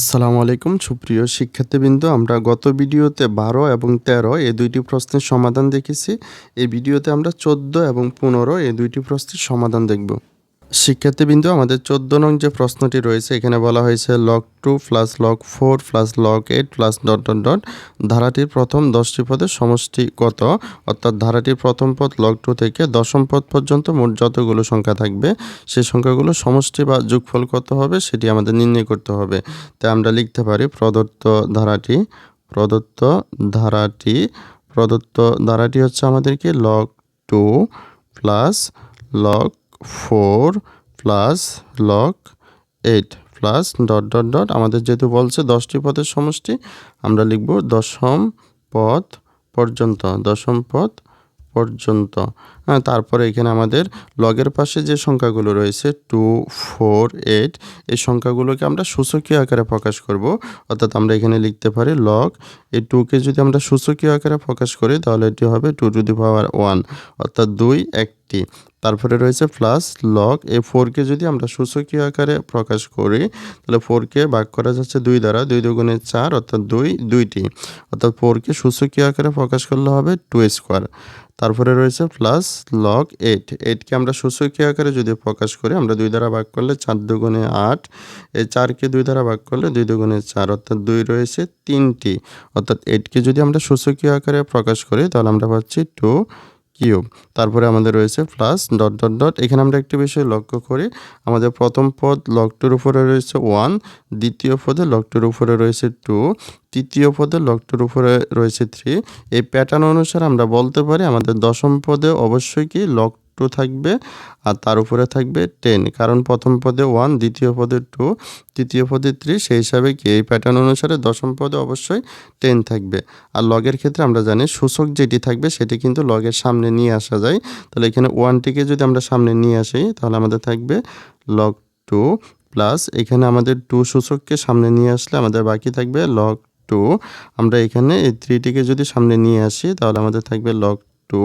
আসসালামু আলাইকুম, সুপ্রিয় শিক্ষার্থীবৃন্দ। আমরা গত ভিডিওতে বারো এবং তেরো এই দুইটি প্রশ্নের সমাধান দেখেছি। এই ভিডিওতে আমরা চোদ্দ এবং পনেরো এই দুইটি প্রশ্নের সমাধান দেখব। শিক্ষার্থীবৃন্দ, আমাদের চোদ্দ নং যে প্রশ্নটি রয়েছে, এখানে বলা হয়েছে log two plus log four plus log eight plus dot dot dot ধারাটির প্রথম দশটি পদের সমষ্টি কত? অর্থাৎ ধারাটির প্রথম পদ লক টু থেকে দশম পদ পর্যন্ত মোট যতগুলো সংখ্যা থাকবে, সেই সংখ্যাগুলো সমষ্টি বা যোগফল কত হবে সেটি আমাদের নির্ণয় করতে হবে। তাই আমরা লিখতে পারি প্রদত্ত ধারাটি প্রদত্ত ধারাটি প্রদত্ত ধারাটি হচ্ছে আমাদেরকে log two plus log four plus log eight plus dot dot dot আমাদের যেহেতু বলছে দশটি পদের সমষ্টি, আমরা লিখব দশম পদ পর্যন্ত, দশম পদ পর্যন্ত। হ্যাঁ তারপরে এখানে আমাদের লগের পাশে যে সংখ্যাগুলো রয়েছে টু ফোর এইট এই সংখ্যাগুলোকে আমরা সূচকীয় আকারে প্রকাশ করব। অর্থাৎ আমরা এখানে লিখতে পারি লগ এই টুকে যদি আমরা সূচকীয় আকারে প্রকাশ করি, তাহলে এটি হবে two to the power one অর্থাৎ দুই একটি। তারপরে রয়েছে প্লাস লগ এই ফোরকে যদি আমরা সূচকীয় আকারে প্রকাশ করি, তাহলে ফোরকে ভাগ করা যাচ্ছে দুই দ্বারা, দুই দুগুণে চার অর্থাৎ দুই, দুইটি। অর্থাৎ ফোরকে সূচকীয় আকারে প্রকাশ করলে হবে টু স্কোয়ার তারপরে রয়েছে প্লাস লগ এইট এইটকে আমরা সূচকীয় আকারে যদি প্রকাশ করি, আমরা দুই দ্বারা ভাগ করলে চার দুগুণে আট। এই চারকে দুই দ্বারা ভাগ করলে দুই দুগুণে চার, অর্থাৎ দুই রয়েছে তিনটি। অর্থাৎ এইটকে যদি আমরা সূচকীয় আকারে প্রকাশ করি, তাহলে আমরা পাচ্ছি টু কিউব। তারপরে আমাদের রয়েছে প্লাস ডট ডট ডট। এখানে আমরা একটি বিষয় লক্ষ্য করি। আমাদের প্রথম পদ লকটুর উপরে রয়েছে ওয়ান দ্বিতীয় পদে লকটুর উপরে রয়েছে টু তৃতীয় পদে লকটুর উপরে রয়েছে থ্রি এই প্যাটার্ন অনুসারে আমরা বলতে পারি আমাদের দশম পদে অবশ্যই কি লক টু থাকবে আর তার উপরে থাকবে টেন কারণ প্রথম পদে ওয়ান দ্বিতীয় পদে টু তৃতীয় পদে থ্রি সেই হিসাবে কি এই প্যাটার্ন অনুসারে দশম পদে অবশ্যই টেন থাকবে। আর লগের ক্ষেত্রে আমরা জানি সূচক যেটি থাকবে সেটি কিন্তু লগের সামনে নিয়ে আসা যায়। তাহলে এখানে ওয়ানটিকে যদি আমরা সামনে নিয়ে আসি, তাহলে আমাদের থাকবে লগ টু প্লাস এখানে আমাদের টু সূচককে সামনে নিয়ে আসলে আমাদের বাকি থাকবে লগ টু আমরা এখানে এই থ্রিটিকে যদি সামনে নিয়ে আসি, তাহলে আমাদের থাকবে লগ টু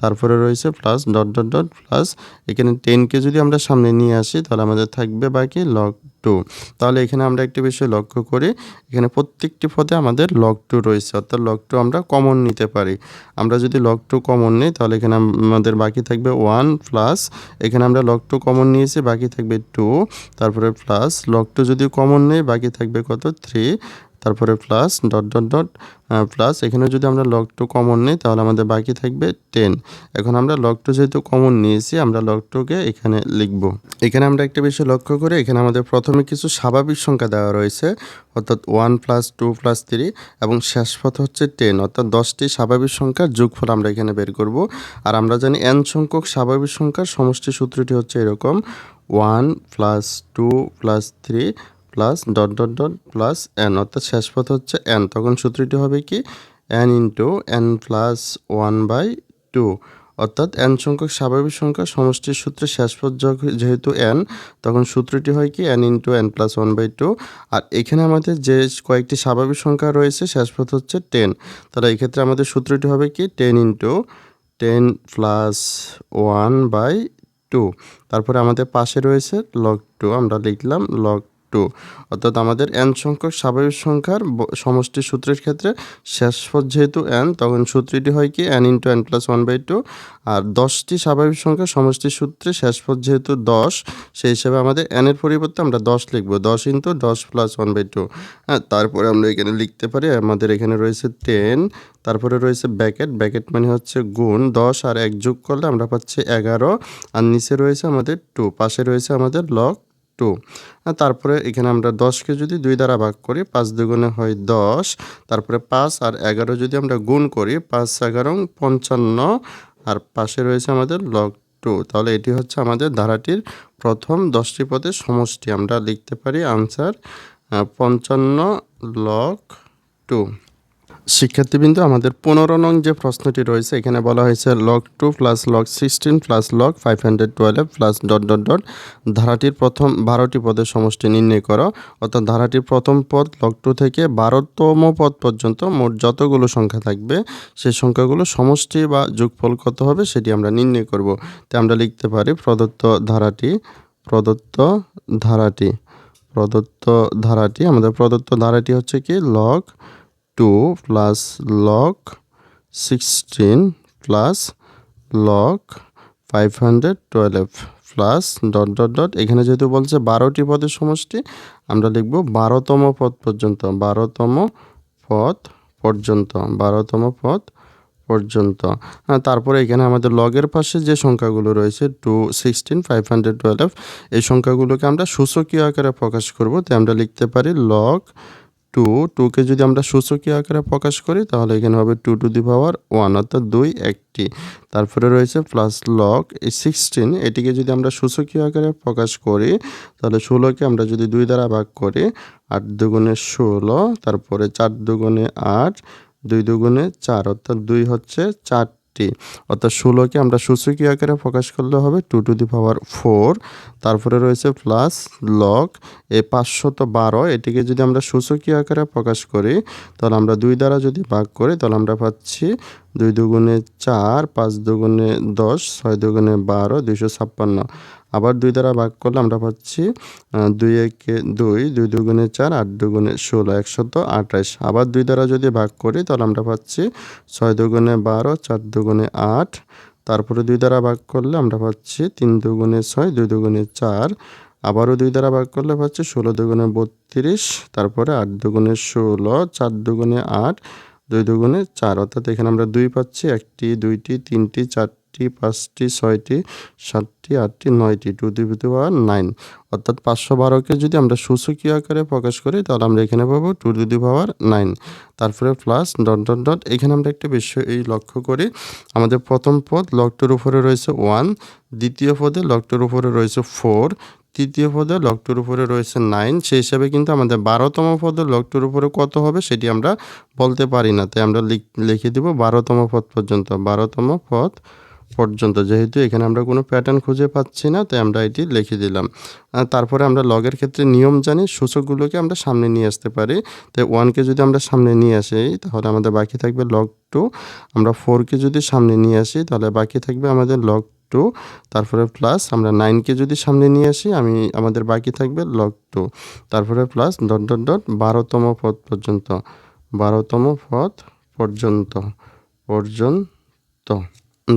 তারপরে রয়েছে plus dot dot dot plus এখানে টেনকে যদি আমরা সামনে নিয়ে আসি, তাহলে আমাদের থাকবে বাকি লগ টু তাহলে এখানে আমরা একটি বিষয় লক্ষ্য করি, এখানে প্রত্যেকটি পদে আমাদের লগ টু রয়েছে, অর্থাৎ লগ টু আমরা কমন নিতে পারি। আমরা যদি লগ টু কমন নিই, তাহলে এখানে আমাদের বাকি থাকবে ওয়ান প্লাস এখানে আমরা লগ টু কমন নিয়েছি, বাকি থাকবে টু তারপরে প্লাস লগ টু যদি কমন নেই, বাকি থাকবে কত? থ্রি তারপরে plus dot dot dot plus এখানে যদি আমরা লগ টু কমন নিই, তাহলে আমাদের বাকি থাকবে টেন এখন আমরা লগ টু যেহেতু কমন নিয়েছি, আমরা লগ টুকে এখানে লিখব। এখানে আমরা একটা বিষয় লক্ষ্য করি, এখানে আমাদের প্রথমে কিছু স্বাভাবিক সংখ্যা দেওয়া রয়েছে, অর্থাৎ one plus two plus three এবং শেষ পথ হচ্ছে টেন অর্থাৎ দশটি স্বাভাবিক সংখ্যার যোগফল আমরা এখানে বের করব। আর আমরা জানি এন সংখ্যক স্বাভাবিক সংখ্যার সমষ্টি সূত্রটি হচ্ছে এরকম one plus two plus three plus dot dot dot plus n অর্থাৎ শেষ পথ হচ্ছে এন তখন সূত্রটি হবে কি? N into n plus one by two অর্থাৎ এন সংখ্যক স্বাভাবিক সংখ্যা সমষ্টির সূত্রে শেষ পথ যেহেতু এন তখন সূত্রটি হয় কি? N into n plus one by two আর এখানে আমাদের যে কয়েকটি স্বাভাবিক সংখ্যা রয়েছে, শেষ পথ হচ্ছে টেন তাহলে এক্ষেত্রে আমাদের সূত্রটি হবে কি? Ten into ten plus one by two তারপরে আমাদের পাশে রয়েছে লগ টু আমরা লিখলাম লগ টু অর্থাৎ আমাদের এন সংখ্যক স্বাভাবিক সংখ্যার সমষ্টি সূত্রের ক্ষেত্রে শেষ পদ যেহেতু এন তখন সূত্রটি হয় কি? N into n plus one by two আর দশটি স্বাভাবিক সংখ্যা সমষ্টি সূত্রে শেষ পদ যেহেতু দশ, সেই হিসাবে আমাদের এনের পরিবর্তে আমরা দশ লিখব। দশ ইন্টু দশ প্লাস ওয়ান বাই টু হ্যাঁ তারপরে আমরা এখানে লিখতে পারি, আমাদের এখানে রয়েছে টেন তারপরে রয়েছে ব্যাকেট। ব্যাকেট মানে হচ্ছে গুণ। দশ আর এক যোগ করলে আমরা পাচ্ছি এগারো। আর নিচে রয়েছে আমাদের টু পাশে রয়েছে আমাদের লক টু। তারপরে এখানে আমরা দশকে যদি দুই দ্বারা ভাগ করি, পাঁচ দুগুণে হয় দশ। তারপরে পাঁচ আর এগারো যদি আমরা গুণ করি, পাঁচ এগারো, পঞ্চান্ন আর পাশে রয়েছে আমাদের লগ টু তাহলে এটি হচ্ছে আমাদের ধারাটির প্রথম দশটি পদের সমষ্টি। আমরা লিখতে পারি আনসার পঞ্চান্ন লক টু শিক্ষার্থীবৃন্দ, আমাদের পনেরো নং যে প্রশ্নটি রয়েছে, এখানে বলা হয়েছে log two plus log sixteen plus log five hundred twelve plus dot dot dot ধারাটির প্রথম বারোটি পদের সমষ্টি নির্ণয় করো। অর্থাৎ ধারাটির প্রথম পদ লক টু থেকে বারোতম পদ পর্যন্ত মোট যতগুলো সংখ্যা থাকবে সেই সংখ্যাগুলো সমষ্টি বা যোগফল কত হবে সেটি আমরা নির্ণয় করব। তাই আমরা লিখতে পারি প্রদত্ত ধারাটি প্রদত্ত ধারাটি প্রদত্ত ধারাটি, আমাদের প্রদত্ত ধারাটি হচ্ছে কি? Log two plus log sixteen plus log five hundred twelve plus dot dot dot এখানে যেহেতু বলছে বারোটি পদের সমষ্টি, আমরা লিখব বারোতম পদ পর্যন্ত, বারোতম পদ পর্যন্ত, বারোতম পদ পর্যন্ত। হ্যাঁ তারপরে এখানে আমাদের লগের পাশে যে সংখ্যাগুলো রয়েছে two sixteen five hundred twelve এই সংখ্যাগুলোকে আমরা সূচকীয় আকারে প্রকাশ করব। তাই আমরা লিখতে পারি লগ টু টুকে যদি আমরা সূচকীয় আকারে প্রকাশ করি, তাহলে এখানে হবে two to the power one অর্থাৎ দুই একটি। তারপরে রয়েছে প্লাস লক সিক্সটিন এটিকে যদি আমরা সূচকীয় আকারে প্রকাশ করি, তাহলে ষোলোকে আমরা যদি দুই দ্বারা ভাগ করি, আট দুগুণে ষোলো, তারপরে চার দুগুণে আট, দুই দুগুণে চার, অর্থাৎ দুই হচ্ছে চারটি অর্থাৎ ষোলোকে আমরা সূচকীয় আকারে প্রকাশ করলে হবে two to the power four তারপরে রয়েছে প্লাস লক এই পাঁচশত বারো। এটিকে যদি আমরা সূচকীয় আকারে প্রকাশ করি, তাহলে আমরা দুই দ্বারা যদি ভাগ করি, তাহলে আমরা পাচ্ছি দুই দুগুণে চার, পাঁচ দুগুণে দশ, ছয় দুগুণে বারো, দুইশো ছাপ্পান্ন। আবার দুই দ্বারা ভাগ করলে আমরা পাচ্ছি দুই একে দুই দুই দুগুণে চার, আট দুগুণে ষোলো, একশত আঠাশ। আবার দুই দ্বারা যদি ভাগ করি, তাহলে আমরা পাচ্ছি ছয় দুগুণে বারো, চার দুগুণে আট। তারপরে দুই দ্বারা ভাগ করলে আমরা পাচ্ছি তিন দুগুণে ছয়, দুই দুগুণে চার। আবারও দুই দ্বারা ভাগ করলে পাচ্ছি ষোলো দুগুণে বত্রিশ, তারপরে আট দুগুণে ষোলো, চার দুগুণে আট দুই দুগুণে চার। অর্থাৎ এখানে আমরা দুই পাচ্ছি, একটি, দুইটি, তিনটি, চারটি, পাঁচটি, ছয়টি, সাতটি, আটটি, নয়টি টু দি পাওয়ার নাইন অর্থাৎ পাঁচশো বারোকে যদি আমরা সূচকীয় আকারে প্রকাশ করি, তাহলে আমরা এখানে পাবো two to the power nine তারপরে প্লাস ডট ডট ডট এখানে আমরা একটা বিষয় এই লক্ষ্য করি, আমাদের প্রথম পদ লকটোর উপরে রয়েছে ওয়ান দ্বিতীয় পদে লকটোর উপরে রয়েছে ফোর তৃতীয় পদে লকটোর উপরে রয়েছে নাইন, সেই হিসাবে কিন্তু আমাদের বারোতম পদে লকটোর উপরে কত হবে সেটি আমরা বলতে পারি না। তাই আমরা লিখে দেব বারোতম পদ পর্যন্ত, বারোতম পদ পর্যন্ত। যেহেতু এখানে আমরা কোনো প্যাটার্ন খুঁজে পাচ্ছি না, তাই আমরা এটি লিখে দিলাম। তারপরে আমরা লগের ক্ষেত্রে নিয়ম জানি, সূচকগুলোকে আমরা সামনে নিয়ে আসতে পারি। তাই ওয়ানকে যদি আমরা সামনে নিয়ে আসি, তাহলে আমাদের বাকি থাকবে লগ টু আমরা ফোরকে যদি সামনে নিয়ে আসি, তাহলে বাকি থাকবে আমাদের লগ টু তারপরে প্লাস আমরা নাইনকে যদি সামনে নিয়ে আসি, আমি, আমাদের বাকি থাকবে লগ টু তারপরে প্লাস ডট ডট ডট বারোতম পথ পর্যন্ত, বারোতম পথ পর্যন্ত পর্যন্ত।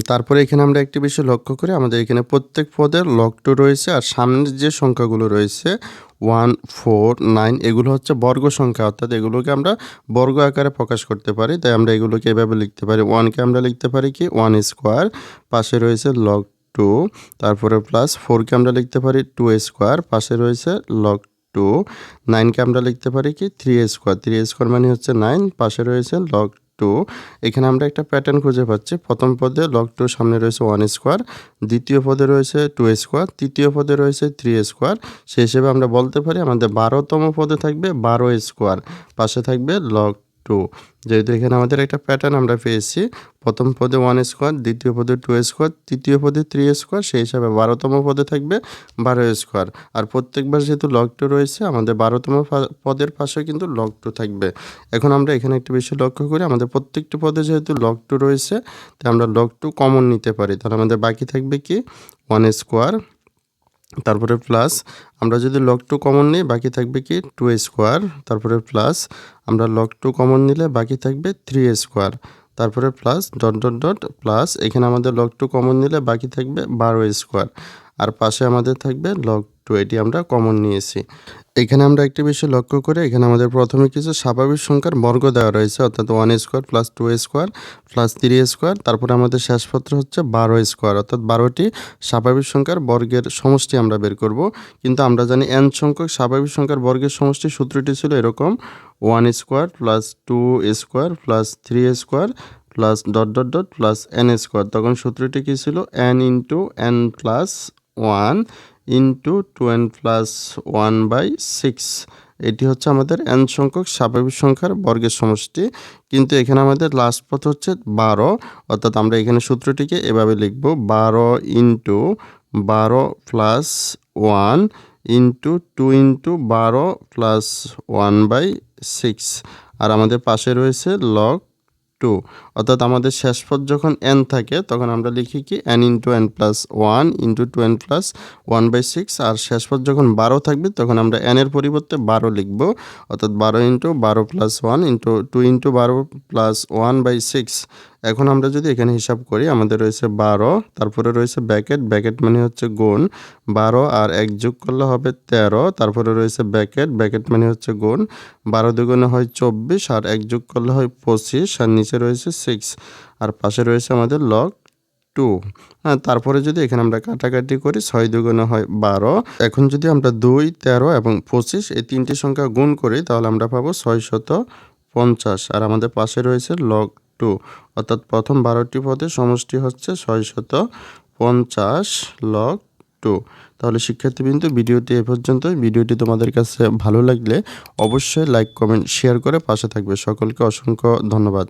তারপরে এখানে আমরা একটি বিষয় লক্ষ্য করি, আমাদের এখানে প্রত্যেক পদের লগ টু রয়েছে, আর সামনের যে সংখ্যাগুলো রয়েছে ওয়ান, ফোর, নাইন, এগুলো হচ্ছে বর্গ সংখ্যা, অর্থাৎ এগুলোকে আমরা বর্গ আকারে প্রকাশ করতে পারি। তাই আমরা এগুলোকে এভাবে লিখতে পারি। ওয়ানকে আমরা লিখতে পারি কি? ওয়ান স্কোয়ার, পাশে রয়েছে লগ টু তারপরে প্লাস ফোরকে আমরা লিখতে পারি টু স্কোয়ার, পাশে রয়েছে লগ টু নাইনকে আমরা লিখতে পারি কি? থ্রি স্কোয়ার থ্রি স্কোয়ার মানে হচ্ছে নাইন পাশে রয়েছে লগ টু, এখানে আমরা একটা প্যাটার্ন খুঁজে পাচ্ছি। প্রথম পদে লগ টুর সামনে রয়েছে ওয়ান স্কোয়ার দ্বিতীয় পদে রয়েছে টু স্কোয়ার তৃতীয় পদে রয়েছে থ্রি স্কোয়ার সেই হিসেবে আমরা বলতে পারি আমাদের বারোতম পদে থাকবে বারো স্কোয়ার পাশে থাকবে লগ টু যেহেতু এখানে আমাদের একটা প্যাটার্ন আমরা পেয়েছি, প্রথম পদে ওয়ান স্কোয়ার দ্বিতীয় পদে টু স্কোয়ার তৃতীয় পদে থ্রি স্কোয়ার সেই হিসাবে বারোতম পদে থাকবে বারো স্কোয়ার আর প্রত্যেকবার যেহেতু লগ টু রয়েছে, আমাদের বারোতম পদের পাশে কিন্তু লগ টু থাকবে। এখন আমরা এখানে একটু বেশি লক্ষ্য করি, আমাদের প্রত্যেকটি পদে যেহেতু লগ টু রয়েছে, তাই আমরা লগ টু কমন নিতে পারি। তাহলে আমাদের বাকি থাকবে কি? ওয়ান স্কোয়ার তারপরে প্লাস আমরা যদি লক টু কমন নিই, বাকি থাকবে কি? টু স্কোয়ার তারপরে প্লাস আমরা লগ টু কমন নিলে বাকি থাকবে থ্রি স্কোয়ার তারপরে plus dot dot dot plus এখানে আমাদের লগ টু কমন নিলে বাকি থাকবে বারো স্কোয়ার আর পাশে আমাদের থাকবে লক টু এটি আমরা কমন নিয়েছি। এখানে আমরা একটি বিষয় লক্ষ্য করে এখানে আমাদের প্রথমে কিছু স্বাভাবিক সংখ্যার বর্গ দেওয়া রয়েছে, অর্থাৎ one square plus two square plus three square তারপরে আমাদের শেষপত্র হচ্ছে বারো স্কোয়ার অর্থাৎ বারোটি স্বাভাবিক সংখ্যার বর্গের সমষ্টি আমরা বের করব। কিন্তু আমরা জানি এন সংখ্যক স্বাভাবিক সংখ্যার বর্গের সমষ্টি সূত্রটি ছিল এরকম one square plus two square plus three square plus dot dot dot plus n square তখন সূত্রটি কী ছিল? N into n plus one into two n plus one by six এটি হচ্ছে আমাদের এন সংখ্যক স্বাভাবিক সংখ্যার বর্গের সমষ্টি। কিন্তু এখানে আমাদের লাস্ট পথ হচ্ছে বারো। অর্থাৎ আমরা এখানে সূত্রটিকে এভাবে লিখব, বারো ইন্টু বারো plus one into two into বারো প্লাস ওয়ান বাই সিক্স আর আমাদের পাশে রয়েছে লগ টু। অর্থাৎ আমাদের শেষ পদ যখন এন থাকে, তখন আমরা লিখি কি? N into n plus one into two n plus one by six আর শেষ পদ যখন বারো থাকবে, তখন আমরা এন এর পরিবর্তে বারো লিখব। অর্থাৎ বারো ইন্টু বারো plus one into two into বারো প্লাস ওয়ান বাই সিক্স এখন আমরা যদি এখানে হিসাব করি, আমাদের রয়েছে বারো, তারপরে রয়েছে ব্যাকেট ব্যাকেট মানে হচ্ছে গুণ। বারো আর এক যোগ করলে হবে তেরো, তারপরে রয়েছে ব্যাকেট ব্যাকেট মানে হচ্ছে গুণ। বারো দুগুণে হয় চব্বিশ আর এক যোগ করলে হয় পঁচিশ, আর নিচে রয়েছে সিক্স আর পাশে রয়েছে আমাদের লগ টু হ্যাঁ তারপরে যদি এখানে আমরা কাটাকাটি করি, ছয় দুগুণে হয় বারো। এখন যদি আমরা দুই, তেরো এবং পঁচিশ এই তিনটি সংখ্যা গুণ করি, তাহলে আমরা পাবো ছয় শত পঞ্চাশ। আর আমাদের পাশে রয়েছে লগ টু। অর্থাৎ প্রথম বারোটি পদে সমষ্টি হচ্ছে ছয় শত পঞ্চাশ লগ টু। তাহলে শিক্ষার্থীবৃন্দু, ভিডিওটি এ পর্যন্ত ভিডিওটি তোমাদের কাছে ভালো লাগলে অবশ্যই লাইক, কমেন্ট, শেয়ার করে পাশে থাকবে। সকলকে অসংখ্য ধন্যবাদ।